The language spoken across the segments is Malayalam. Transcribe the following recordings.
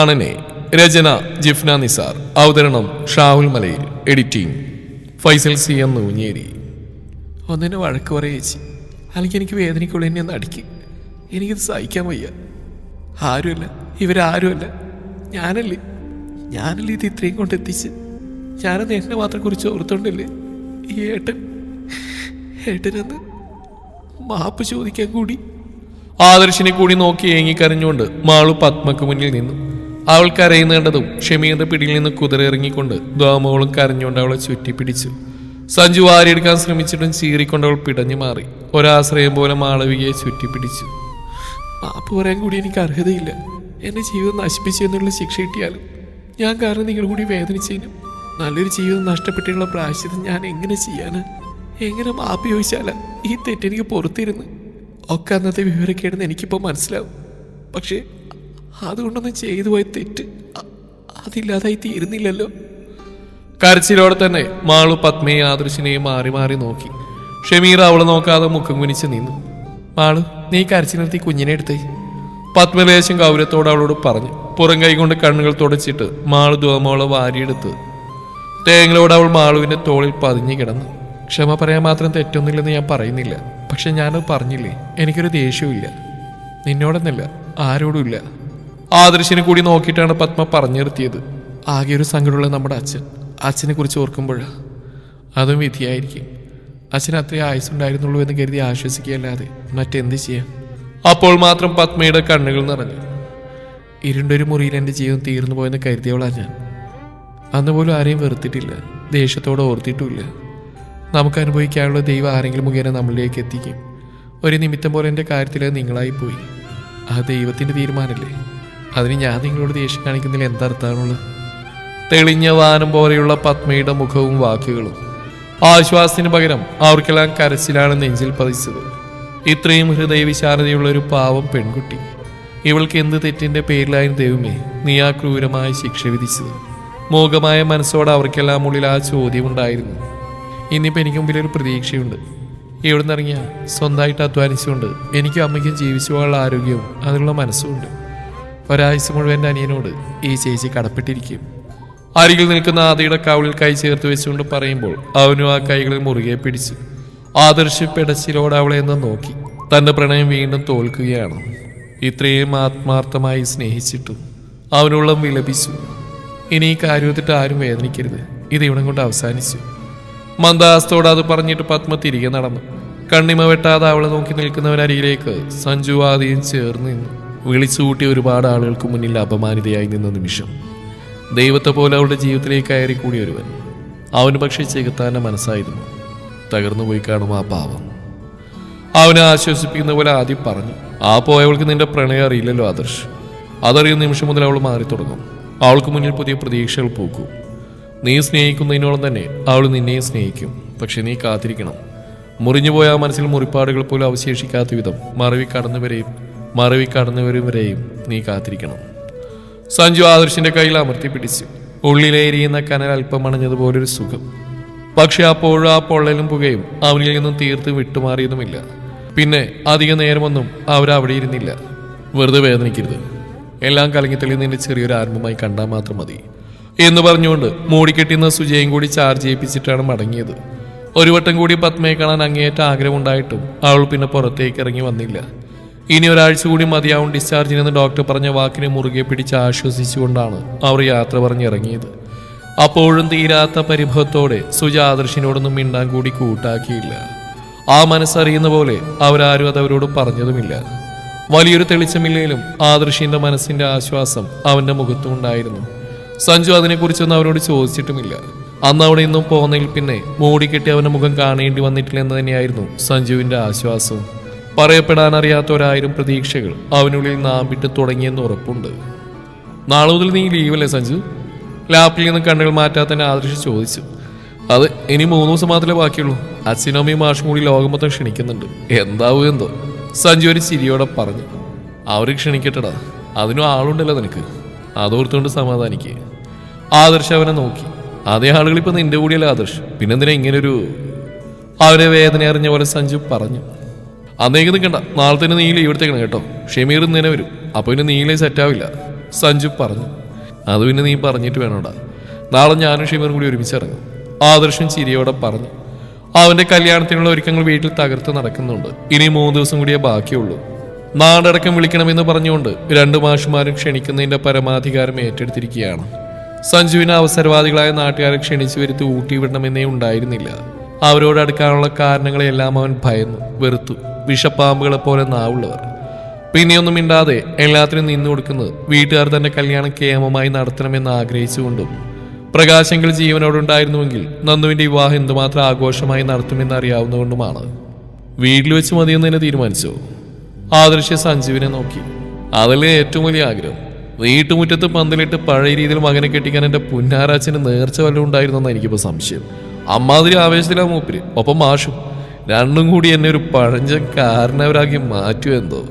ആണനെ രചന ജിഫ്ന നിസാർ. അവതരണം Shahul Malayil. Editing Faisal C M Noonjeri. ഒന്നിനെ വഴക്ക് പറയേച്ചി അല്ലെങ്കിൽ എനിക്ക് വേദനയ്ക്കുള്ളിൽ എന്നെ ഒന്ന് അടിക്ക്. എനിക്കിത് സഹിക്കാൻ വയ്യ. ആരുമല്ല. ഇവരാരുമല്ല. ഞാനല്ലേ. ഞാനല്ലേ ഇത് ഇത്രയും കൊണ്ട് എത്തിച്ച്. ഞാനത് എന്നെ മാത്രം കുറിച്ച് ഓർത്തോണ്ടല്ലേ? ഈ ഏട്ടൻ. ഏട്ടനന്ന് മാപ്പ് ചോദിക്കാൻ കൂടി. ആദർശിനെ കൂടി നോക്കി ഏങ്ങിക്കരഞ്ഞുകൊണ്ട് മാളു പത്മക്ക് മുന്നിൽ നിന്നു. അവൾ കരയുന്ന കണ്ടതും പിടിയിൽ നിന്ന് കുതിര ഇറങ്ങിക്കൊണ്ട് ദ്വാമോളും കരഞ്ഞുകൊണ്ട് അവളെ ചുറ്റിപ്പിടിച്ചു സഞ്ജു വാരിയെടുക്കാൻ ശ്രമിച്ചിട്ടും ചീറിക്കൊണ്ട് അവൾ പിടഞ്ഞു മാറി. ഒരാശ്രയം പോലെ മാളവികയെ ചുറ്റിപ്പിടിച്ചു മാപ്പ് പറയാൻ കൂടി എനിക്ക് അർഹതയില്ല. എന്റെ ജീവിതം നശിപ്പിച്ചു എന്നുള്ള ശിക്ഷ കിട്ടിയാലും ഞാൻ കാരണം നിങ്ങൾ കൂടി വേദനിച്ചതിനും നല്ലൊരു ജീവിതം നഷ്ടപ്പെട്ടുള്ള പ്രാശ്യം ഞാൻ എങ്ങനെ ചെയ്യാന്? എങ്ങനെ മാപ്പ് ചോദിച്ചാല ഈ തെറ്റെനിക്ക് പുറത്തിരുന്ന്? ഒക്കെ അന്നത്തെ വിവരക്കേടെന്ന് എനിക്കിപ്പോൾ മനസ്സിലാവും. പക്ഷേ അതുകൊണ്ടൊന്നും ചെയ്തു പോയ തെറ്റ് അതില്ലാതായി തീരുന്നില്ലല്ലോ. കരച്ചിലോടെ തന്നെ മാളു പത്മയെ ആദർശിനെയും മാറി മാറി നോക്കി. ഷമീർ അവളെ നോക്കാതെ മുഖം കുനിച്ച് നിന്നു. മാളു നീ കരച്ചിൽ നിർത്തി കുഞ്ഞിനെ എടുത്തേ. പത്മലേശം ഗൗരവത്തോട് അവളോട് പറഞ്ഞു. പുറം കൈ കൊണ്ട് കണ്ണുകൾ തുടച്ചിട്ട് മാളു ദോമോളെ വാരിയെടുത്ത്. തേങ്ങളോട് അവൾ മാളുവിന്റെ തോളിൽ പതിഞ്ഞു കിടന്നു. ക്ഷമ പറയാൻ മാത്രം തെറ്റൊന്നുമില്ലെന്ന് ഞാൻ പറയുന്നില്ല. പക്ഷെ ഞാനത് പറഞ്ഞില്ലേ? എനിക്കൊരു ദേഷ്യവുമില്ല. നിന്നോടെന്നല്ല ആരോടുമില്ല. ആദർശിനെ കൂടി നോക്കിയിട്ടാണ് പത്മ പറഞ്ഞു നിർത്തിയത്. ആകെ ഒരു സങ്കടമുള്ള നമ്മുടെ അച്ഛൻ. അച്ഛനെ കുറിച്ച് ഓർക്കുമ്പോൾ അതും വിധിയായിരിക്കും. അച്ഛൻ അത്രേ ആയുസുണ്ടായിരുന്നുള്ളൂ എന്ന് കരുതി ആശ്വസിക്കുകയല്ലാതെ മറ്റെന്ത് ചെയ്യാം? അപ്പോൾ മാത്രം പത്മയുടെ കണ്ണുകൾ നിറഞ്ഞു. ഇരുണ്ടൊരു മുറിയിൽ എന്റെ ജീവിതം തീർന്നു പോയെന്ന് കരുതിയവളാ ഞാൻ. അന്ന് പോലും ആരെയും വെറുത്തിട്ടില്ല. ദേഷ്യത്തോടെ ഓർത്തിട്ടുമില്ല. നമുക്ക് അനുഭവിക്കാനുള്ള ദൈവം ആരെങ്കിലും മുഖേന നമ്മളിലേക്ക് എത്തിക്കും. ഒരു നിമിത്തം പോലെ എന്റെ കാര്യത്തിൽ നിങ്ങളായി പോയി ആ ദൈവത്തിന്റെ തീരുമാനമല്ലേ? അതിന് ഞാൻ നിങ്ങളോട് ദേഷ്യം കാണിക്കുന്നതിൽ എന്തർത്ഥമാണുള്ളത് തെളിഞ്ഞ വാനം പോലെയുള്ള പത്മയുടെ മുഖവും വാക്കുകളും ആശ്വാസത്തിന് പകരം അവർക്കെല്ലാം കരച്ചിലാണ് നെഞ്ചിൽ പതിച്ചത്. ഇത്രയും ഹൃദയവിശാലതയുള്ള ഒരു പാവം പെൺകുട്ടി. ഇവൾക്ക് എന്ത് തെറ്റിന്റെ പേരിലായിരുന്നു ദൈവമേ നീ ആ ക്രൂരമായ ശിക്ഷ വിധിച്ചത്. മോഹമായ മനസ്സോടെ അവർക്കെല്ലാം ഉള്ളിൽ ആ ചോദ്യം ഉണ്ടായിരുന്നു ഇന്നിപ്പോൾ എനിക്ക് മുമ്പിൽ ഒരു പ്രതീക്ഷയുണ്ട്. ഇവിടുന്ന് നിന്നിറങ്ങിയ സ്വന്തമായിട്ട് അധ്വാനിച്ചുകൊണ്ട് എനിക്കും അമ്മയ്ക്കും ജീവിച്ചു പോകാനുള്ള ആരോഗ്യവും അതിനുള്ള മനസ്സുമുണ്ട് ഒരാഴ്ച മുഴുവൻ അനിയനോട് ഈ ചേച്ചി കടപ്പെട്ടിരിക്കും. അരികിൽ നിൽക്കുന്ന ആദിയുടെ കവിളിൽ കൈ ചേർത്ത് വെച്ചുകൊണ്ട് പറയുമ്പോൾ അവനും ആ കൈകളിൽ മുറുകെ പിടിച്ചു ആദർശ പെടച്ചിലോട് അവളെ എന്ന് നോക്കി. തന്റെ പ്രണയം വീണ്ടും തോൽക്കുകയാണ്. ഇത്രയും ആത്മാർത്ഥമായി സ്നേഹിച്ചിട്ടും അവനുള്ളം വിലപിച്ചു. ഇനി ഈ കാര്യത്തിട്ട് ആരും വേദനിക്കരുത്. ഇത് ഇവിടം കൊണ്ട് അവസാനിച്ചു. മന്ദാസ്തോട് അത് പറഞ്ഞിട്ട് പത്മ തിരികെ നടന്നു. കണ്ണിമ വെട്ടാതെ അവളെ നോക്കി നിൽക്കുന്നവനരികിലേക്ക് സഞ്ജു ആദിയും ചേർന്ന് നിന്നു. വിളിച്ചു കൂട്ടിയ ഒരുപാട് ആളുകൾക്ക് മുന്നിൽ അപമാനിതയായി നിന്ന നിമിഷം ദൈവത്തെ പോലെ അവളുടെ ജീവിതത്തിലേക്ക് കയറി കൂടി ഒരുവൻ അവന് പക്ഷേ ചെകുത്താന്റെ മനസ്സായിരുന്നു. തകർന്നു പോയി കാണും ആ പാവം. അവനെ ആശ്വസിപ്പിക്കുന്ന പോലെ ആദ്യം പറഞ്ഞു ആ പോയവൾക്ക് നിന്റെ പ്രണയം അറിയില്ലല്ലോ ആദർശ്. അതറിയുന്ന നിമിഷം മുതൽ അവൾ മാറി തുടങ്ങും അവൾക്ക് മുന്നിൽ പുതിയ പ്രതീക്ഷകൾ പൂക്കും. നീ സ്നേഹിക്കുന്നതിനോളം തന്നെ അവൾ നിന്നെയും സ്നേഹിക്കും. പക്ഷെ നീ കാത്തിരിക്കണം. മുറിഞ്ഞുപോയ ആ മനസ്സിൽ മുറിപ്പാടുകൾ പോലും അവശേഷിക്കാത്ത വിധം മറവി കടന്നുവരെയും മറവി കടന്നുവരുവരെയും നീ കാത്തിരിക്കണം. സഞ്ജു ആദർശിന്റെ കയ്യിൽ അമർത്തി പിടിച്ചു. ഉള്ളിലേരിയുന്ന കനൽ അല്പം അണഞ്ഞതുപോലൊരു സുഖം. പക്ഷെ അപ്പോഴും ആ പൊള്ളലും പുകയും അവനിൽ നിന്നും തീർത്ത് വിട്ടുമാറിയതുമില്ല. പിന്നെ അധിക നേരമൊന്നും അവരവിടെ ഇരുന്നില്ല. വെറുതെ വേദനിക്കരുത്. എല്ലാം കലങ്ങിത്തെളി നിന്റെ ചെറിയൊരു ആരംഭമായി കണ്ടാൽ മാത്രം മതി. എന്ന് പറഞ്ഞുകൊണ്ട് മൂടിക്കെട്ടിന്ന സുജയും കൂടി ചാർജ് ചെയ്യിപ്പിച്ചിട്ടാണ് മടങ്ങിയത്. ഒരു വട്ടം കൂടി പത്മയെ കാണാൻ അങ്ങേയറ്റ ആഗ്രഹമുണ്ടായിട്ടും അവൾ പിന്നെ പുറത്തേക്ക് ഇറങ്ങി വന്നില്ല. ഇനി ഒരാഴ്ച കൂടി മതിയാവും ഡിസ്ചാർജിനെന്ന് ഡോക്ടർ പറഞ്ഞ വാക്കിനെ മുറുകെ പിടിച്ച് ആശ്വസിച്ചുകൊണ്ടാണ് അവർ യാത്ര പറഞ്ഞിറങ്ങിയത്. അപ്പോഴും തീരാത്ത പരിഭവത്തോടെ സുജ ആദർശിനോടൊന്നും മിണ്ടാൻ കൂടി കൂട്ടാക്കിയില്ല. ആ മനസ്സറിയുന്ന പോലെ അവരാരും അത് അവരോട് പറഞ്ഞതുമില്ല. വലിയൊരു തെളിച്ചമില്ലെങ്കിലും ആദർശിന്റെ മനസ്സിന്റെ ആശ്വാസം അവന്റെ മുഖത്തും ഉണ്ടായിരുന്നു. സഞ്ജു അതിനെക്കുറിച്ചൊന്നും അവരോട് ചോദിച്ചിട്ടുമില്ല. അന്ന് അവിടെ നിന്നും പോകുന്നതിൽ പിന്നെ മൂടിക്കെട്ടി അവന്റെ മുഖം കാണേണ്ടി വന്നിട്ടില്ല എന്ന് തന്നെയായിരുന്നു സഞ്ജുവിന്റെ ആശ്വാസവും പറയപ്പെടാൻ അറിയാത്ത ഒരായിരം പ്രതീക്ഷകൾ അവനുള്ളിൽ നാമ്പിട്ട് തുടങ്ങിയെന്ന് ഉറപ്പുണ്ട്. നാളെ മുതൽ നീ ലീവല്ലേ സഞ്ജു? ലാപ്പിൽ നിന്ന് കണ്ണുകൾ മാറ്റാതെ തന്നെ ആദർശ് ചോദിച്ചു. അത് ഇനി മൂന്ന് ദിവസം മാത്രമേ ബാക്കിയുള്ളൂ. അച്ഛനും അമ്മയും മാഷും കൂടി ലോകം മൊത്തം ക്ഷണിക്കുന്നുണ്ട്. എന്താവും എന്തോ. സഞ്ജു ഒരു ചിരിയോടെ പറഞ്ഞു. അവർ ക്ഷണിക്കട്ടടാ. അതിനും ആളുണ്ടല്ലോ നിനക്ക്. അതോർത്തുകൊണ്ട് സമാധാനിക്കുക ആദർശ് അവനെ നോക്കി. അതേ ആളുകൾ ഇപ്പൊ നിന്റെ കൂടിയല്ല ആദർശ്? പിന്നെന്തിനാ ഇങ്ങനൊരു അവരെ വേദന അറിഞ്ഞ പോലെ സഞ്ജു പറഞ്ഞു. അന്നേക്ക് നിൽക്കണ്ട. നാളെ തന്നെ നീ ലീവ് കേട്ടോ. ഷമീർ ഇന്നേനെ വരും. അപ്പൊ പിന്നെ സെറ്റ് ആവില്ല. സഞ്ജു പറഞ്ഞു. അത് പിന്നെ നീ പറഞ്ഞിട്ട് വേണോടാ. നാളെ ഞാനും ഷെമീറും കൂടി ഒരുമിച്ച് ഇറങ്ങും. ആദർശൻ ചിരിയോടെ പറഞ്ഞു. അവന്റെ കല്യാണത്തിനുള്ള ഒരുക്കങ്ങൾ വീട്ടിൽ തകർത്ത് നടക്കുന്നുണ്ട്. ഇനി മൂന്ന് ദിവസം കൂടിയേ ബാക്കിയുള്ളൂ. നാടടക്കം വിളിക്കണമെന്ന് പറഞ്ഞുകൊണ്ട് രണ്ടു മാഷുമാരും ക്ഷണിക്കുന്നതിന്റെ പരമാധികാരം ഏറ്റെടുത്തിരിക്കുകയാണ്. സഞ്ജുവിന് അവസരവാദികളായ നാട്ടുകാരെ ക്ഷണിച്ചു വരുത്തി ഊട്ടി വിടണമെന്നേ ഉണ്ടായിരുന്നില്ല. അവരോട് അടുക്കാനുള്ള കാരണങ്ങളെല്ലാം അവൻ ഭയന്നു വെറുത്തു. വിഷപ്പാമ്പുകളെ പോലെ നാവുള്ളവർ. പിന്നെയൊന്നും മിണ്ടാതെ എല്ലാത്തിനും നിന്നു കൊടുക്കുന്നത് വീട്ടുകാർ തന്നെ കല്യാണം കേമമായി നടത്തണമെന്ന് ആഗ്രഹിച്ചുകൊണ്ടും പ്രകാശങ്ങൾ ജീവനോടുണ്ടായിരുന്നുവെങ്കിൽ നന്ദുവിന്റെ വിവാഹം എന്തുമാത്രം ആഘോഷമായി നടത്തുമെന്ന് അറിയാവുന്നതുകൊണ്ടുമാണ്. വീട്ടിൽ വെച്ച് മതിയെന്ന് തന്നെ തീരുമാനിച്ചു. ആദർശ സഞ്ജീവിനെ നോക്കി. അതല്ലേ ഏറ്റവും വലിയ ആഗ്രഹം? വീട്ടുമുറ്റത്ത് പന്തലിട്ട് പഴയ രീതിയിൽ മകനെ കെട്ടിക്കാൻ എന്റെ പുന്നാരാച്ചന് നേർച്ച വല്ലതും ഉണ്ടായിരുന്നെന്ന് എനിക്കിപ്പോ സംശയം. അമ്മാതിരി ആവേശത്തിലാ മൂപ്പര്. ഒപ്പം മാഷും. രണ്ടും കൂടി എന്നെ ഒരു പഴഞ്ച കാരണവരാക്കി മാറ്റുമെന്തോ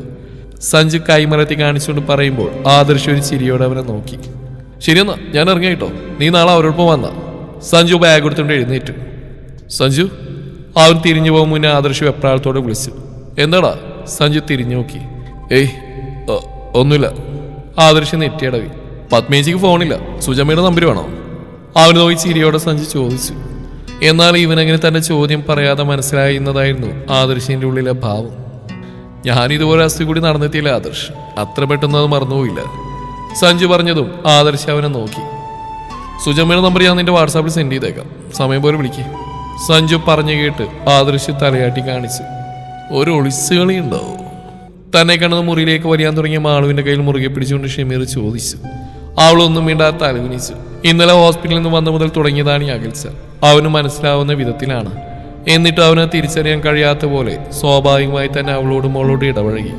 സഞ്ജു കൈമലത്തി കാണിച്ചുകൊണ്ട് പറയുമ്പോൾ ആദർശ് ഒരു ചിരിയോടെ അവനെ നോക്കി. ശരിയെന്നാ ഞാൻ ഇറങ്ങി കേട്ടോ. നീ നാളെ അവരോടൊപ്പം വന്ന. സഞ്ജു ബാഗ് കൊടുത്തുകൊണ്ട് എഴുന്നേറ്റു. സഞ്ജു അവൻ തിരിഞ്ഞു പോകും മുന്നേ ആദർശ് വെപ്രാളത്തോടെ വിളിച്ചു. എന്താടാ? സഞ്ജു തിരിഞ്ഞു നോക്കി. ഏയ് ഒന്നുമില്ല. ആദർശ് നെറ്റിയടവി. പത്മേജിക്ക് ഫോണില്ല സുജമ്മയുടെ നമ്പർ വേണോ? അവന് നോക്കി ചിരിയോടെ സഞ്ജു ചോദിച്ചു. എന്നാൽ ഇവനങ്ങനെ തന്റെ ചോദ്യം പറയാതെ മനസ്സിലായിരുന്നതായിരുന്നു ആദർശിന്റെ ഉള്ളിലെ ഭാവം. ഞാൻ ഇതുപോലെ അസ്ഥി കൂടി നടന്നെത്തിയില്ല ആദർശ്. അത്ര പെട്ടെന്ന് അത് മറന്നുപോയില്ല. സഞ്ജു പറഞ്ഞതും ആദർശ് അവനെ നോക്കി. സുജമ്മയുടെ നമ്പർ ഞാൻ നിന്റെ വാട്സാപ്പിൽ സെൻഡ് ചെയ്തേക്കാം. സമയം പോലെ വിളിക്ക്. സഞ്ജു പറഞ്ഞു കേട്ട് ആദർശ് തലയാട്ടി കാണിച്ചു. ഒരു ഒളിച്ചുകളി ഉണ്ടാവോ തന്നെ കണ്ടത് മുറിയിലേക്ക് വരിയാൻ തുടങ്ങിയ മാളുവിന്റെ കയ്യിൽ മുറുകെ പിടിച്ചുകൊണ്ട് ഷമീർ ചോദിച്ചു. അവളൊന്നും മിണ്ടാതെ തലവിനിച്ചു ഇന്നലെ ഹോസ്പിറ്റലിൽ നിന്ന് വന്ന മുതൽ തുടങ്ങിയതാണ് ഈ അകൽച്ച. അവന് മനസ്സിലാവുന്ന വിധത്തിലാണ്. എന്നിട്ട് അവന് തിരിച്ചറിയാൻ കഴിയാത്ത പോലെ സ്വാഭാവികമായി തന്നെ അവളോട് മോളോട് ഇടപഴകി.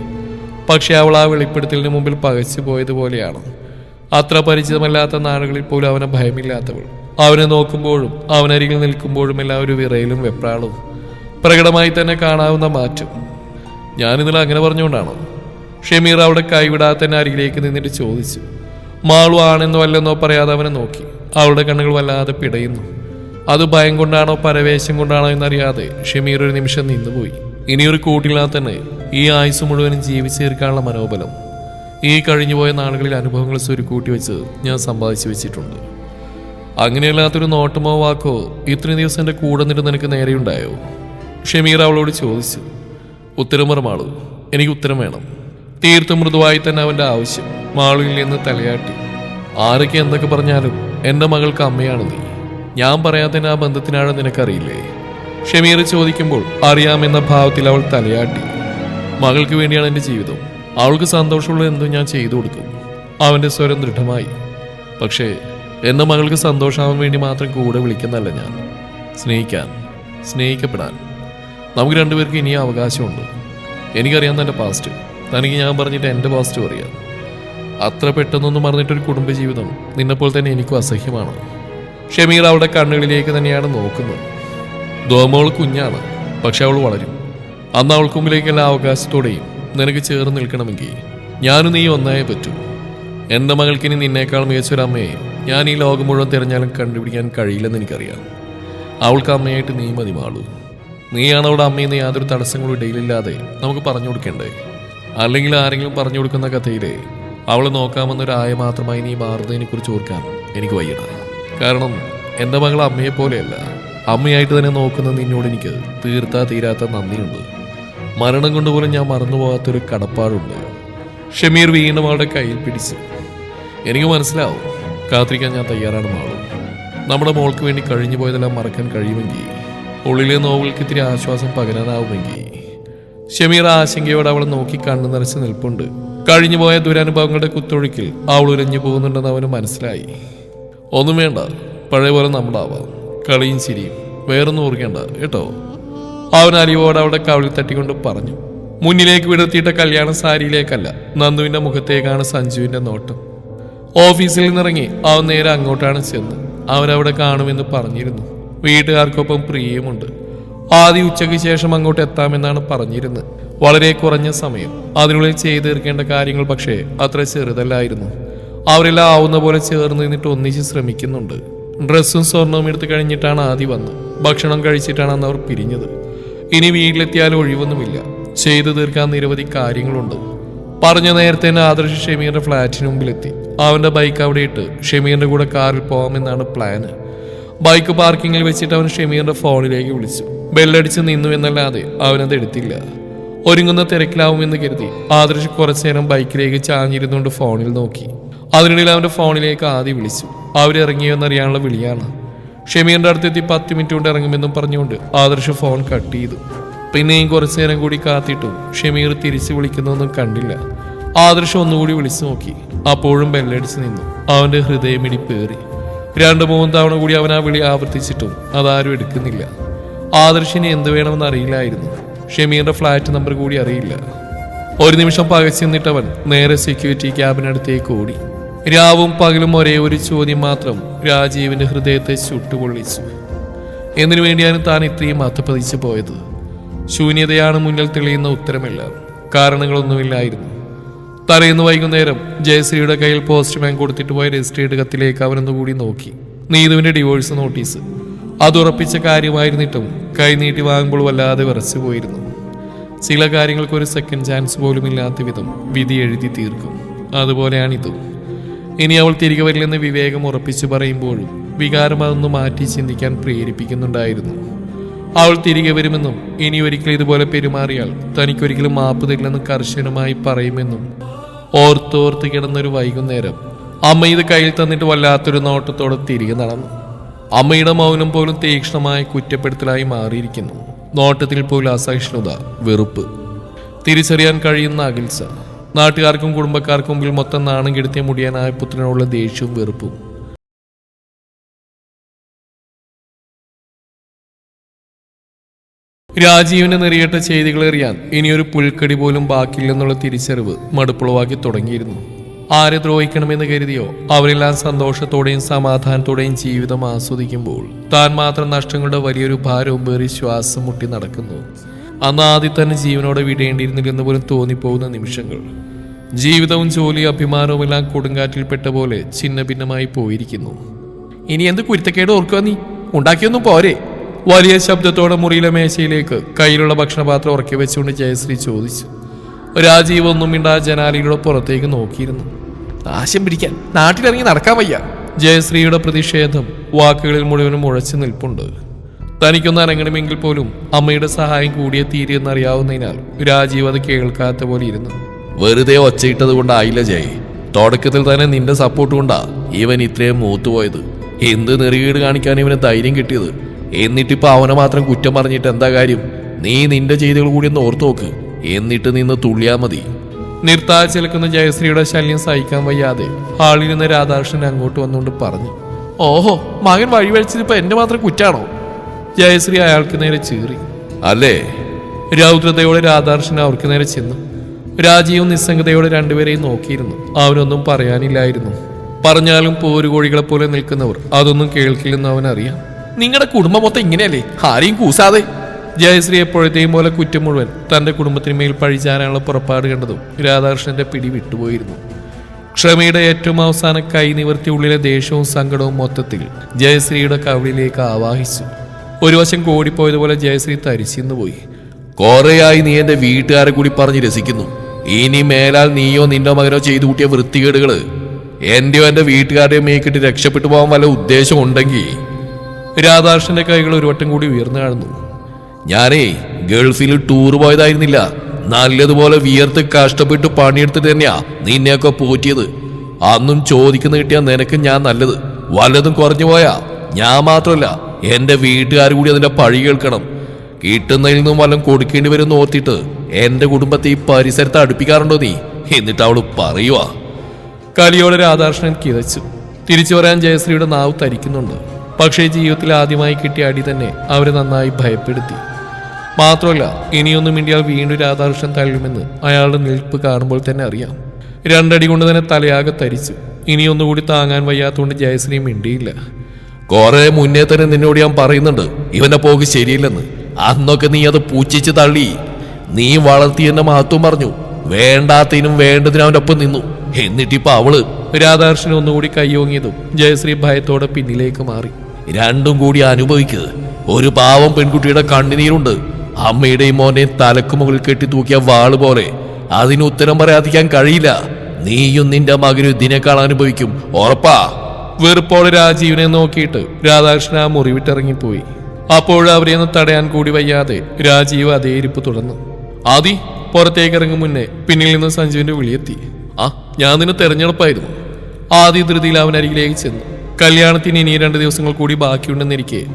പക്ഷെ അവൾ ആ വെളിപ്പെടുത്തലിന് മുമ്പിൽ പകച്ചു പോയതുപോലെയാണ് അത്ര പരിചിതമല്ലാത്ത നാടുകളിൽ പോലും അവനെ ഭയമില്ലാത്തവൾ. അവനെ നോക്കുമ്പോഴും അവനരികിൽ നിൽക്കുമ്പോഴും എല്ലാം ഒരു വിറയിലും വെപ്രാളും പ്രകടമായി തന്നെ കാണാവുന്ന മാറ്റം. ഞാനിന്നലെ അങ്ങനെ പറഞ്ഞുകൊണ്ടാണോ. ഷമീർ അവിടെ കൈവിടാതെ തന്നെ അരികിലേക്ക് നിന്നിട്ട് ചോദിച്ചു. മാളു ആണെന്നോ അല്ലെന്നോ പറയാതെ അവനെ നോക്കി. അവളുടെ കണ്ണുകൾ വല്ലാതെ പിടയുന്നു. അത് ഭയം കൊണ്ടാണോ പരവേശം കൊണ്ടാണോ എന്നറിയാതെ ഷമീർ ഒരു നിമിഷം നിന്നുപോയി. ഇനിയൊരു കൂട്ടില്ലാതെ തന്നെ ഈ ആയുസ് മുഴുവനും ജീവിച്ചു തീർക്കാനുള്ള മനോബലം. ഈ കഴിഞ്ഞുപോയ നാളുകളിൽ അനുഭവങ്ങൾ സ്വരുക്കൂട്ടി വെച്ച് ഞാൻ സമ്പാദിച്ചു വെച്ചിട്ടുണ്ട്. അങ്ങനെയല്ലാത്തൊരു നോട്ടമോ വാക്കോ ഇത്രയും ദിവസം എന്റെ കൂടെ നിന്നിട്ട് നിനക്ക് നേരെയുണ്ടായോ? ഷമീർ അവളോട് ചോദിച്ചു. ഉത്തരം എനിക്ക് ഉത്തരം വേണം. തീർത്തും മൃദുവായി തന്നെ അവന്റെ ആവശ്യം മാളുവിൽ നിന്ന് തലയാട്ടി. ആരൊക്കെ എന്തൊക്കെ പറഞ്ഞാലും എന്റെ മകൾക്ക് അമ്മയാണ് നീ. ഞാൻ പറയാത്തതിന് ആ ബന്ധത്തിനാണ് നിനക്കറിയില്ലേ? ഷമീർ ചോദിക്കുമ്പോൾ അറിയാമെന്ന ഭാവത്തിൽ അവൾ തലയാട്ടി. മകൾക്ക് വേണ്ടിയാണ് എന്റെ ജീവിതം. അവൾക്ക് സന്തോഷമുള്ള എന്തും ഞാൻ ചെയ്തു കൊടുക്കും. അവന്റെ സ്വരം ദൃഢമായി. പക്ഷേ എന്നെ മകൾക്ക് സന്തോഷമാവാൻ വേണ്ടി മാത്രം കൂടെ വിളിക്കുന്നല്ല ഞാൻ. സ്നേഹിക്കാൻ സ്നേഹിക്കപ്പെടാൻ. നമുക്ക് രണ്ടുപേർക്ക് ഇനിയും അവകാശമുണ്ട്. എനിക്കറിയാം തന്റെ പാസ്റ്റ് തനിക്ക് ഞാൻ പറഞ്ഞിട്ട് എന്റെ പാസ്റ്റ് അറിയാം. അത്ര പെട്ടെന്നൊന്നും മറന്നിട്ടൊരു കുടുംബജീവിതം നിന്നെപ്പോൾ തന്നെ എനിക്കും അസഹ്യമാണ്. ഷമീർ അവളുടെ കണ്ണുകളിലേക്ക് തന്നെയാണ് നോക്കുന്നത്. ദോമോൾ കുഞ്ഞാണ് പക്ഷെ അവൾ വളരും. അന്ന് അവൾക്ക് മുമ്പിലേക്ക് എല്ലാ അവകാശത്തോടെയും നിനക്ക് ചേർന്ന് നിൽക്കണമെങ്കിൽ ഞാനും നീ ഒന്നായേ പറ്റൂ. എന്റെ മകൾക്കിനി നിന്നേക്കാൾ മികച്ചൊരമ്മയെ ഞാൻ ഈ ലോകം മുഴുവൻ തിരഞ്ഞാലും കണ്ടുപിടിക്കാൻ കഴിയില്ലെന്ന് എനിക്കറിയാം. അവൾക്ക് അമ്മയായിട്ട് നീ മതി മാളൂ നീയാണ് അവളുടെ അമ്മയെന്ന് യാതൊരു തടസ്സങ്ങളും ഇടയിലില്ലാതെ നമുക്ക് പറഞ്ഞു കൊടുക്കണ്ടേ അല്ലെങ്കിൽ ആരെങ്കിലും പറഞ്ഞു കൊടുക്കുന്ന കഥയിലെ അവളെ നോക്കാമെന്നൊരായ മാത്രമായി നീ മാറുന്നതിനെ കുറിച്ച് ഓർക്കാൻ എനിക്ക് വയ്യട. കാരണം എന്റെ മകൾ അമ്മയെ പോലെയല്ല. അമ്മയായിട്ട് തന്നെ നോക്കുന്ന നിന്നോട് എനിക്ക് തീർത്താ തീരാത്ത നന്ദിയുണ്ട്. മരണം കൊണ്ടുപോലും ഞാൻ മറന്നുപോകാത്തൊരു കടപ്പാടുണ്ട്. ഷമീർ വീണ്ടും അവളുടെ കയ്യിൽ പിടിച്ചു. എനിക്ക് മനസ്സിലാവും കാത്തിരിക്കാൻ ഞാൻ തയ്യാറാണ് മാളും. നമ്മുടെ മോൾക്ക് വേണ്ടി കഴിഞ്ഞു പോയതെല്ലാം മറക്കാൻ കഴിയുമെങ്കിൽ ഉള്ളിലെ നോവുകൾക്ക് ഇത്തിരി ആശ്വാസം പകരാനാവുമെങ്കിൽ. ഷമീർ ആശങ്കയോടെ അവളെ നോക്കി കണ്ണു നിറച്ച് നിൽപ്പുണ്ട്. കഴിഞ്ഞുപോയ ദുരനുഭവങ്ങളുടെ കുത്തൊഴുക്കിൽ അവൾ ഉരഞ്ഞു പോകുന്നുണ്ടെന്ന് അവന് മനസ്സിലായി. ഒന്നും വേണ്ട. പഴയ പോലെ നമ്മളാവാം കളിയും ചിരിയും. വേറൊന്നും ഓർക്കേണ്ട കേട്ടോ? അവൻ അലിവോട് അവിടെ കവിളിൽ തട്ടിക്കൊണ്ട് പറഞ്ഞു. മുന്നിലേക്ക് വിടർത്തിയിട്ട കല്യാണ സാരിയിലേക്കല്ല നന്ദുവിന്റെ മുഖത്തേക്കാണ് സഞ്ജുവിന്റെ നോട്ടം. ഓഫീസിൽ നിന്നിറങ്ങി അവൻ നേരെ അങ്ങോട്ടാണ് ചെന്ന്. അവരവിടെ കാണുമെന്ന് പറഞ്ഞിരുന്നു. വീട്ടുകാർക്കൊപ്പം പ്രിയമുണ്ട് ആദ്യ ഉച്ചയ്ക്ക് ശേഷം അങ്ങോട്ട് എത്താമെന്നാണ് പറഞ്ഞിരുന്നത്. വളരെ കുറഞ്ഞ സമയം. അതിനുള്ളിൽ ചെയ്തു തീർക്കേണ്ട കാര്യങ്ങൾ പക്ഷേ അത്ര ചെറുതല്ലായിരുന്നു. അവരെല്ലാം ആവുന്ന പോലെ ചേർന്ന് നിന്നിട്ട് ഒന്നിച്ച് ശ്രമിക്കുന്നുണ്ട്. ഡ്രസ്സും സ്വർണവും എടുത്തു കഴിഞ്ഞിട്ടാണ് ആദ്യം വന്നത്. ഭക്ഷണം കഴിച്ചിട്ടാണ് അന്ന് അവർ പിരിഞ്ഞത്. ഇനി വീട്ടിലെത്തിയാലും ഒഴിവൊന്നുമില്ല. ചെയ്തു തീർക്കാൻ നിരവധി കാര്യങ്ങളുണ്ട്. പറഞ്ഞ നേരത്തെ തന്നെ ആദർശ് ഷെമീറിന്റെ ഫ്ലാറ്റിന് മുമ്പിലെത്തി. അവന്റെ ബൈക്ക് അവിടെ ഇട്ട് ഷമീറിന്റെ കൂടെ കാറിൽ പോകാമെന്നാണ് പ്ലാന് ബൈക്ക് പാർക്കിങ്ങിൽ വെച്ചിട്ട് അവൻ ഷെമീറിന്റെ ഫോണിലേക്ക് വിളിച്ചു. ബെല്ലടിച്ച് നിന്നു എന്നല്ലാതെ അവനത് എടുത്തില്ല. ഒരുങ്ങുന്ന തിരക്കിലാവുമെന്ന് കരുതി ആദർശ് കുറച്ചു നേരം ബൈക്കിലേക്ക് ചാഞ്ഞിരുന്നുകൊണ്ട് ഫോണിൽ നോക്കി. അതിനിടയിൽ അവന്റെ ഫോണിലേക്ക് ആദ്യം വിളിച്ചു. അവരിറങ്ങിയെന്നറിയാനുള്ള വിളിയാണ്. ഷെമീറിന്റെ അടുത്തെത്തി പത്ത് മിനിറ്റ് കൊണ്ട് ഇറങ്ങുമെന്നും പറഞ്ഞുകൊണ്ട് ആദർശ് ഫോൺ കട്ട് ചെയ്തു. പിന്നെയും കുറച്ചു നേരം കൂടി കാത്തിട്ടും ഷെമീർ തിരിച്ചു വിളിക്കുന്നൊന്നും കണ്ടില്ല. ആദർശ് ഒന്നുകൂടി വിളിച്ചു നോക്കി. അപ്പോഴും ബെല്ലടിച്ച് നിന്നു. അവന്റെ ഹൃദയമിടിപ്പേറി രണ്ട് മൂന്ന് തവണ കൂടി അവൻ ആ വിളി ആവർത്തിച്ചിട്ടും അതാരും എടുക്കുന്നില്ല. ആദർശിന് എന്ത് വേണമെന്ന് അറിയില്ലായിരുന്നു. ഷെമീറിന്റെ ഫ്ലാറ്റ് നമ്പർ കൂടി അറിയില്ല. ഒരു നിമിഷം പകച്ചു നിന്നിട്ടവൻ നേരെ സെക്യൂരിറ്റി ക്യാബിനടുത്തേക്ക് ഓടി. രാവും പകലും ഒരേ ഒരു ചോദ്യം മാത്രം രാജീവിന്റെ ഹൃദയത്തെ ചുട്ടുപൊള്ളിച്ചു. എന്തിനു വേണ്ടിയാണ് താൻ ഇത്രയും അധപ്പതിച്ചു പോയത്? ശൂന്യതയാണ് മുന്നിൽ തെളിയുന്ന ഉത്തരമില്ല. കാരണങ്ങളൊന്നുമില്ലായിരുന്നു. തലേന്ന് വൈകുന്നേരം ജയശ്രീയുടെ കയ്യിൽ പോസ്റ്റ്മാൻ കൊടുത്തിട്ട് പോയ രജിസ്ട്രേഡ് കത്തിലേക്ക് അവനൊന്നുകൂടി നോക്കി. നീതുവിന്റെ ഡിവോഴ്സ് നോട്ടീസ്. അത് ഉറപ്പിച്ച കാര്യമായിരുന്നിട്ടും കൈനീട്ടി വാങ്ങുമ്പോൾ വല്ലാതെ വിറച്ചു പോയിരുന്നു. ചില കാര്യങ്ങൾക്ക് ഒരു സെക്കൻഡ് ചാൻസ് പോലും ഇല്ലാത്ത വിധം വിധി എഴുതി തീർക്കും. അതുപോലെയാണിതും ഇനി അവൾ തിരികെ വരില്ലെന്ന് വിവേകം ഉറപ്പിച്ചു പറയുമ്പോഴും വികാരം അതൊന്ന് മാറ്റി ചിന്തിക്കാൻ പ്രേരിപ്പിക്കുന്നുണ്ടായിരുന്നു. അവൾ തിരികെ വരുമെന്നും ഇനി ഒരിക്കലും ഇതുപോലെ പെരുമാറിയാൽ തനിക്കൊരിക്കലും മാപ്പ് തരില്ലെന്ന് കർശനമായി പറയുമെന്നും ഓർത്തോർത്ത് കിടന്നൊരു വൈകുന്നേരം അമ്മ ഇത് കയ്യിൽ തന്നിട്ട് വല്ലാത്തൊരു നോട്ടത്തോടെ തിരികെ നടന്നു. അമ്മയുടെ മൗനം പോലും തീക്ഷ്ണമായ കുറ്റപ്പെടുത്തലായി മാറിയിരിക്കുന്നു. നോട്ടത്തിൽ പോലും അസഹിഷ്ണുത വെറുപ്പ്. തിരിച്ചറിയാൻ കഴിയുന്ന അകിൽസ. നാട്ടുകാർക്കും കുടുംബക്കാർക്കും മുമ്പിൽ മൊത്തം നാണം കെടുത്തിയ മുടിയാനായ പുത്രനോടുള്ള ദേഷ്യവും വെറുപ്പും. രാജീവിന്റെ നെറിയേറ്റ ചെയ്തികളെറിയാൻ ഇനിയൊരു പുൽക്കടി പോലും ബാക്കിയില്ലെന്നുള്ള തിരിച്ചറിവ് മടുപ്പുളവാക്കി തുടങ്ങിയിരുന്നു. ആരെ ദ്രോഹിക്കണമെന്ന് കരുതിയോ? അവരെല്ലാം സന്തോഷത്തോടെയും സമാധാനത്തോടെയും ജീവിതം ആസ്വദിക്കുമ്പോൾ താൻ മാത്രം നഷ്ടങ്ങളുടെ വലിയൊരു ഭാരവും പേറി ശ്വാസം മുട്ടി നടക്കുന്നു. അന്ന് ആദ്യം തന്നെ ജീവനോടെ വിടേണ്ടിയിരുന്നില്ലെന്ന് പോലും തോന്നിപ്പോകുന്ന നിമിഷങ്ങൾ. ജീവിതവും ജോലി അഭിമാനവും എല്ലാം കൊടുങ്കാറ്റിൽപ്പെട്ട പോലെ ഛിന്ന ഭിന്നമായി പോയിരിക്കുന്നു. ഇനി എന്ത് കുരുത്തക്കേട് ഓർക്കുക നീ? ഉണ്ടാക്കിയൊന്നും പോരെ. വലിയ ശബ്ദത്തോടെ മുറിയിലെ മേശയിലേക്ക് കയ്യിലുള്ള ഭക്ഷണപാത്രം ഉറക്കി വെച്ചുകൊണ്ട് ജയശ്രീ ചോദിച്ചു. രാജീവ് ഒന്നും മിണ്ടാ ജനാലിയുടെ പുറത്തേക്ക് നോക്കിയിരുന്നു. ആശം പിടിക്കാൻ നാട്ടിലിറങ്ങി നടക്കാൻ വയ്യ. ജയശ്രീയുടെ പ്രതിഷേധം വാക്കുകളിൽ മുഴുവനും ഉഴച്ചു നിൽപ്പുണ്ട്. തനിക്കൊന്ന് അനങ്ങണമെങ്കിൽ പോലും അമ്മയുടെ സഹായം കൂടിയ തീരെന്നറിയാവുന്നതിനാൽ രാജീവ് അത് കേൾക്കാത്ത പോലെ ഇരുന്നു. വെറുതെ ഒച്ചയിട്ടത് കൊണ്ടായില്ല ജയ്. തുടക്കത്തിൽ തന്നെ നിന്റെ സപ്പോർട്ട് കൊണ്ടാ ഇവൻ ഇത്രയും മൂത്തുപോയത് എന്ത് നെറികേട് കാണിക്കാൻ ഇവന് ധൈര്യം കിട്ടിയത്? എന്നിട്ടിപ്പോ അവനെ മാത്രം കുറ്റം പറഞ്ഞിട്ട് എന്താ കാര്യം? നീ നിന്റെ ചെയ്തികൾ കൂടി ഒന്ന് ഓർത്തു നോക്ക്. എന്നിട്ട് നിന്ന് തുള്ളിയാ മതി. നിർത്താതെ ചിലക്കുന്ന ജയശ്രീയുടെ ശല്യം സഹിക്കാൻ വയ്യാതെ ആളിരുന്ന രാധാകൃഷ്ണൻ അങ്ങോട്ട് വന്നുകൊണ്ട് പറഞ്ഞു ഓഹോ മകൻ വഴിവഴിച്ചതിപ്പോ എന്റെ മാത്രം കുറ്റാണോ? ജയശ്രീ അയാൾക്ക് നേരെ ചീറി. അല്ലേ? രൗദ്രതയോടെ രാധാകൃഷ്ണൻ അവർക്ക് നേരെ ചെന്നു. രാജീവും നിസ്സംഗതയോടെ രണ്ടുപേരെയും നോക്കിയിരുന്നു. അവനൊന്നും പറയാനില്ലായിരുന്നു. പറഞ്ഞാലും പോരുകോഴികളെ പോലെ നിൽക്കുന്നവർ അതൊന്നും കേൾക്കില്ലെന്ന് അവനറിയാം. നിങ്ങളുടെ കുടുംബം മൊത്തം ഇങ്ങനെയല്ലേ? ആരെയും കൂസാതെ? ജയശ്രീ എപ്പോഴത്തെയും പോലെ കുറ്റം മുഴുവൻ തന്റെ കുടുംബത്തിന് മേൽ പഴിചാനുള്ള പുറപ്പാട് കണ്ടതും രാധാകൃഷ്ണന്റെ പിടി വിട്ടുപോയിരുന്നു. ക്ഷമയുടെ ഏറ്റവും അവസാന കൈ നിവർത്തി ഉള്ളിലെ ദേഷ്യവും സങ്കടവും മൊത്തത്തിൽ ജയശ്രീയുടെ കവിളിലേക്ക് ആവാഹിച്ചു. ഒരു വശം കോടിപ്പോയതുപോലെ ജയശ്രീ തരിച്ചിന്ന് പോയി കൊറേയായി നീ എന്റെ വീട്ടുകാരെ കൂടി പറഞ്ഞ് രസിക്കുന്നു. ഇനി മേലാൽ നീയോ നിന്റെ മകനോ ചെയ്തു കൂട്ടിയ വൃത്തികേടുകൾ എന്റെയോ എന്റെ വീട്ടുകാരുടെയോ മേക്കിട്ട് രക്ഷപ്പെട്ടു പോകാൻ വല്ല ഉദ്ദേശം ഉണ്ടെങ്കിൽ രാധാകൃഷ്ണന്റെ കൈകൾ ഒരു വട്ടം കൂടി ഉയർന്നു കാണുന്നു. ഞാനേ ഗൾഫിൽ ടൂർ പോയതായിരുന്നില്ല. നല്ലതുപോലെ വിയർത്ത് കഷ്ടപ്പെട്ട് പണിയെടുത്തിട്ട് തന്നെയാ നിന്നെയൊക്കെ പോറ്റിയത്. അന്നും ചോദിക്കുന്ന കിട്ടിയാ നിനക്ക് ഞാൻ നല്ലത്. വല്ലതും കുറഞ്ഞു പോയാ ഞാൻ മാത്രമല്ല എന്റെ വീട്ടുകാർ കൂടി അതിന്റെ പഴി കേൾക്കണം. കിട്ടുന്നതിൽ നിന്നും വല്ലതും കൊടുക്കേണ്ടി വരും ഓർത്തിട്ട് എന്റെ കുടുംബത്തെ ഈ പരിസരത്ത് അടുപ്പിക്കാറുണ്ടോ നീ? എന്നിട്ട് അവൾ പറയുവാ. കലിയോടെ രാധാകൃഷ്ണൻ കിതച്ചു. തിരിച്ചു പറയാൻ ജയശ്രീയുടെ നാവ് തരിക്കുന്നുണ്ട്. പക്ഷേ ജീവിതത്തിൽ ആദ്യമായി കിട്ടിയ അടി തന്നെ അവരെ നന്നായി ഭയപ്പെടുത്തി. മാത്രമല്ല ഇനിയൊന്നും മിണ്ടിയാൽ വീണ്ടും രാധാകൃഷ്ണൻ തള്ളുമെന്ന് അയാളുടെ നിൽപ്പ് കാണുമ്പോൾ തന്നെ അറിയാം. രണ്ടടി കൊണ്ട് തന്നെ തലയാകെ തരിച്ചു. ഇനിയൊന്നുകൂടി താങ്ങാൻ വയ്യാത്തതുകൊണ്ട് ജയശ്രീ മിണ്ടിയില്ല. കുറെ മുന്നേ തന്നെ നിന്നോട് ഞാൻ പറയുന്നുണ്ട് ഇവന്റെ പോക്ക് ശരിയില്ലെന്ന്. അന്നൊക്കെ നീ അത് പൂച്ചിച്ച് തള്ളി. നീ വളർത്തിയെന്നെ മഹത്വം പറഞ്ഞു. വേണ്ടാത്തതിനും വേണ്ടതിനും അവന്റെ ഒപ്പം നിന്നു. എന്നിട്ടിപ്പോ അവൾ രാധാകൃഷ്ണൻ ഒന്നുകൂടി കൈയോങ്ങിയതും ജയശ്രീ ഭയത്തോടെ പിന്നിലേക്ക് മാറി. രണ്ടും കൂടി അനുഭവിക്കുക ഒരു പാവം പെൺകുട്ടിയുടെ കണ്ണുനീരുണ്ട്. അമ്മയുടെയും മോനെയും തലക്ക് മുകളിൽ കെട്ടി തൂക്കിയ വാൾ പോലെ. അതിന് ഉത്തരം പറയാതിരിക്കാൻ കഴിയില്ല. നീയും നിന്റെ മകനും ഇതിനേക്കാൾ അനുഭവിക്കും. ഉറപ്പാ? വെറുപ്പോടെ രാജീവിനെ നോക്കിയിട്ട് രാധാകൃഷ്ണൻ ആ മുറിവിട്ടിറങ്ങിപ്പോയി. വിട്ടിറങ്ങിപ്പോയി അപ്പോഴവരെ ഒന്ന് തടയാൻ കൂടി വയ്യാതെ രാജീവ് അതേ ഇരിപ്പ് തുടർന്നു. ആദി പുറത്തേക്ക് ഇറങ്ങും മുന്നേ പിന്നിൽ നിന്ന് സഞ്ജുവിന്റെ വിളിയെത്തി. ആ ഞാൻ നിന്നെ തെരഞ്ഞെടുപ്പായിരുന്നു. ആദി ധൃതിയിൽ അവൻ അരികിലേക്ക് ചെന്നു. കല്യാണത്തിന് ഇനി രണ്ട് ദിവസങ്ങൾ കൂടി ബാക്കിയുണ്ടെന്നിരിക്കെ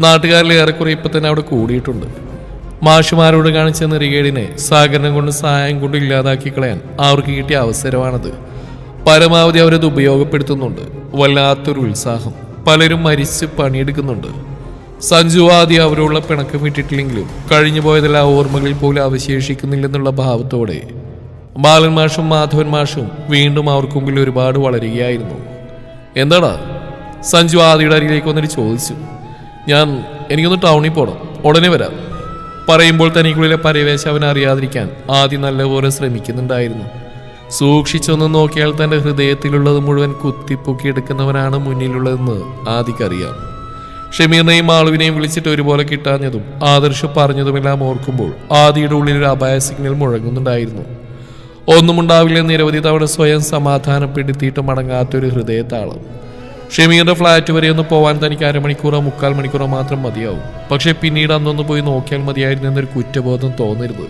നാട്ടുകാരിൽ ഏറെക്കുറെ ഇപ്പൊ തന്നെ അവിടെ കൂടിയിട്ടുണ്ട്. മാഷുമാരോട് കാണിച്ച നെറികേടിനെ സഹകരണം കൊണ്ട് സഹായം കൊണ്ട് ഇല്ലാതാക്കി കളയാൻ അവർക്ക് കിട്ടിയ അവസരമാണത്. പരമാവധി അവരത് ഉപയോഗപ്പെടുത്തുന്നുണ്ട്. വല്ലാത്തൊരു ഉത്സാഹം. പലരും മരിച്ച് പണിയെടുക്കുന്നുണ്ട്. സഞ്ജു ആദ്യം അവരുള്ള പിണക്കം വിട്ടിട്ടില്ലെങ്കിലും കഴിഞ്ഞു പോയതെല്ലാം ഓർമ്മകളിൽ പോലും അവശേഷിക്കുന്നില്ലെന്നുള്ള ഭാവത്തോടെ. ബാലൻ മാഷും മാധവൻ മാഷും വീണ്ടും അവർക്ക് മുമ്പിൽ ഒരുപാട് വളരുകയായിരുന്നു. എന്താണ് സഞ്ജു ആദിയുടെ അരികിലേക്ക് വന്നിട്ട് ചോദിച്ചു. ഞാൻ എനിക്കൊന്ന് ടൗണിൽ പോകണം ഉടനെ വരാം. പറയുമ്പോൾ തനിക്കുള്ളിലെ പരിവേശം അവൻ അറിയാതിരിക്കാൻ ആദ്യം നല്ലപോലെ ശ്രമിക്കുന്നുണ്ടായിരുന്നു. സൂക്ഷിച്ചൊന്ന് നോക്കിയാൽ തന്റെ ഹൃദയത്തിലുള്ളത് മുഴുവൻ കുത്തിപ്പൊക്കിയെടുക്കുന്നവനാണ് മുന്നിലുള്ളതെന്ന് ആദിക്കറിയാം. ഷമീറിനെയും മാളുവിനെയും വിളിച്ചിട്ട് ഒരുപോലെ കിട്ടാഞ്ഞതും ആദർശ് പറഞ്ഞതുമെല്ലാം ഓർക്കുമ്പോൾ ആദിയുടെ ഉള്ളിൽ ഒരു അപായ സിഗ്നൽ മുഴങ്ങുന്നുണ്ടായിരുന്നു. ഒന്നുമുണ്ടാവില്ല നിരവധി തവണ സ്വയം സമാധാനപ്പെടുത്തിയിട്ട് മടങ്ങാത്തൊരു ഹൃദയത്താളം. ഷമീറിന്റെ ഫ്ലാറ്റ് വരെ ഒന്ന് പോവാൻ തനിക്ക് അരമണിക്കൂറോ മുക്കാൽ മണിക്കൂറോ മാത്രം മതിയാവും. പക്ഷെ പിന്നീട് അന്നൊന്ന് പോയി നോക്കിയാൽ മതിയായിരുന്നു എന്നൊരു കുറ്റബോധം തോന്നരുത്.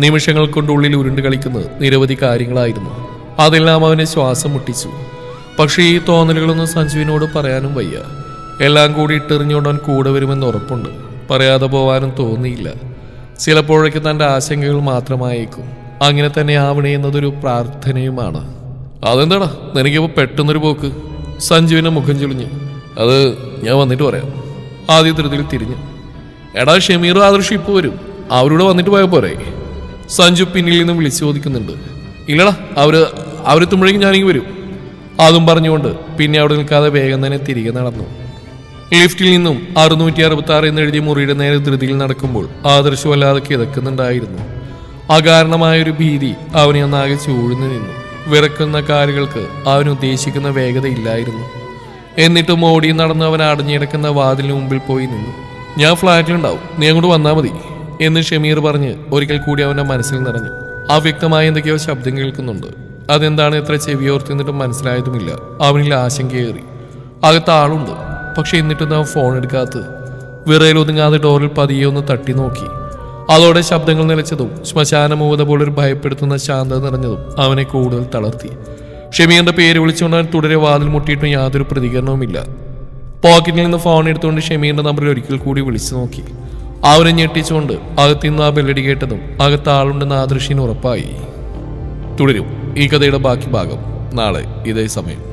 നിമിഷങ്ങൾ കൊണ്ട് ഉള്ളിൽ ഉരുണ്ട് കളിക്കുന്നത് നിരവധി കാര്യങ്ങളായിരുന്നു. അതെല്ലാം അവനെ ശ്വാസം മുട്ടിച്ചു. പക്ഷേ ഈ തോന്നലുകളൊന്നും സഞ്ജുവിനോട് പറയാനും വയ്യ. എല്ലാം കൂടി ഇട്ടെറിഞ്ഞുകൊണ്ട് അവൻ കൂടെ വരുമെന്ന് ഉറപ്പുണ്ട്. പറയാതെ പോവാനും തോന്നിയില്ല. ചിലപ്പോഴൊക്കെ തന്റെ ആശങ്കകൾ മാത്രമായേക്കും. അങ്ങനെ തന്നെ ആവണേ എന്നതൊരു പ്രാർത്ഥനയുമാണ്. അതെന്താടാ? നിനക്കിപ്പോൾ പെട്ടെന്നൊരു പോക്ക്. സഞ്ജുവിനെ മുഖം ചുളിഞ്ഞു. അത് ഞാൻ വന്നിട്ട് പറയാം. ആദ്യ ധൃതിയിൽ തിരിഞ്ഞ്. എടാ ഷമീർ ആദർശം ഇപ്പോൾ വരും. അവരോട് വന്നിട്ട് പോയാൽ പോരെ. സഞ്ജു പിന്നിൽ നിന്ന് വിളിച്ചു ചോദിക്കുന്നുണ്ട്. ഇല്ലടാ അവർ അവരെത്തുമ്പോഴേക്കും ഞാനിങ്ങ് വരും. അതും പറഞ്ഞുകൊണ്ട് പിന്നെ അവിടെ നിൽക്കാതെ വേഗം തന്നെ തിരികെ നടന്നു. ലിഫ്റ്റിൽ നിന്നും അറുന്നൂറ്റി അറുപത്തി ആറ് എന്ന് എഴുതിയ മുറിയുടെ നേരെ ധൃതിയിൽ നടക്കുമ്പോൾ ആദർശമല്ലാതെ കിതക്കുന്നുണ്ടായിരുന്നു. അകാരണമായൊരു ഭീതി അവനെ ഒന്നാകെ ചൂഴ്ന്നു നിന്നു. വിറക്കുന്ന കാലുകൾക്ക് അവൻ ഉദ്ദേശിക്കുന്ന വേഗതയില്ലായിരുന്നു എന്നിട്ടും ഓടി നടന്ന് അവൻ അടഞ്ഞിടക്കുന്ന വാതിലിന് മുമ്പിൽ പോയി നിന്നു. ഞാൻ ഫ്ലാറ്റിലുണ്ടാവും. നീ അങ്ങോട്ട് വന്നാൽ മതി എന്ന് ഷമീർ പറഞ്ഞ് ഒരിക്കൽ കൂടി അവന്റെ മനസ്സിൽ നിറഞ്ഞു. അവ്യക്തമായ എന്തൊക്കെയോ ശബ്ദം കേൾക്കുന്നുണ്ട്. അതെന്താണ് എത്ര ചെവിയോർത്തിന്നിട്ടും മനസ്സിലായതുമില്ല. അവനിൽ ആശങ്കയേറി അകത്ത് ആളുണ്ട്. പക്ഷെ എന്നിട്ടും അവൻ ഫോൺ എടുക്കാത്തത്? വിറയിൽ ഒതുങ്ങാതെ ഡോറിൽ പതിയെ ഒന്ന് തട്ടി നോക്കി. അതോടെ ശബ്ദങ്ങൾ നിലച്ചതും ശ്മശാനമൂത ഒരു ഭയപ്പെടുത്തുന്ന ശാന്തത നിറഞ്ഞതും അവനെ കൂടുതൽ തളർത്തി. ഷമീറിന്റെ പേര് വിളിച്ചുകൊണ്ട് അവൻ തുടരെ വാതിൽ മുട്ടിയിട്ടും യാതൊരു പ്രതികരണവുമില്ല. പോക്കറ്റിൽ നിന്ന് ഫോൺ എടുത്തുകൊണ്ട് ഷമീറിന്റെ നമ്പറിൽ ഒരിക്കൽ കൂടി വിളിച്ചു നോക്കി. അവനെ ഞെട്ടിച്ചുകൊണ്ട് അകത്തുനിന്ന് ആ ബെല്ലടി കേട്ടതും അകത്ത് ആളുണ്ടെന്ന് ദൃശ്യം ഉറപ്പായി. തുടരും ഈ കഥയുടെ ബാക്കി ഭാഗം നാളെ ഇതേ സമയം.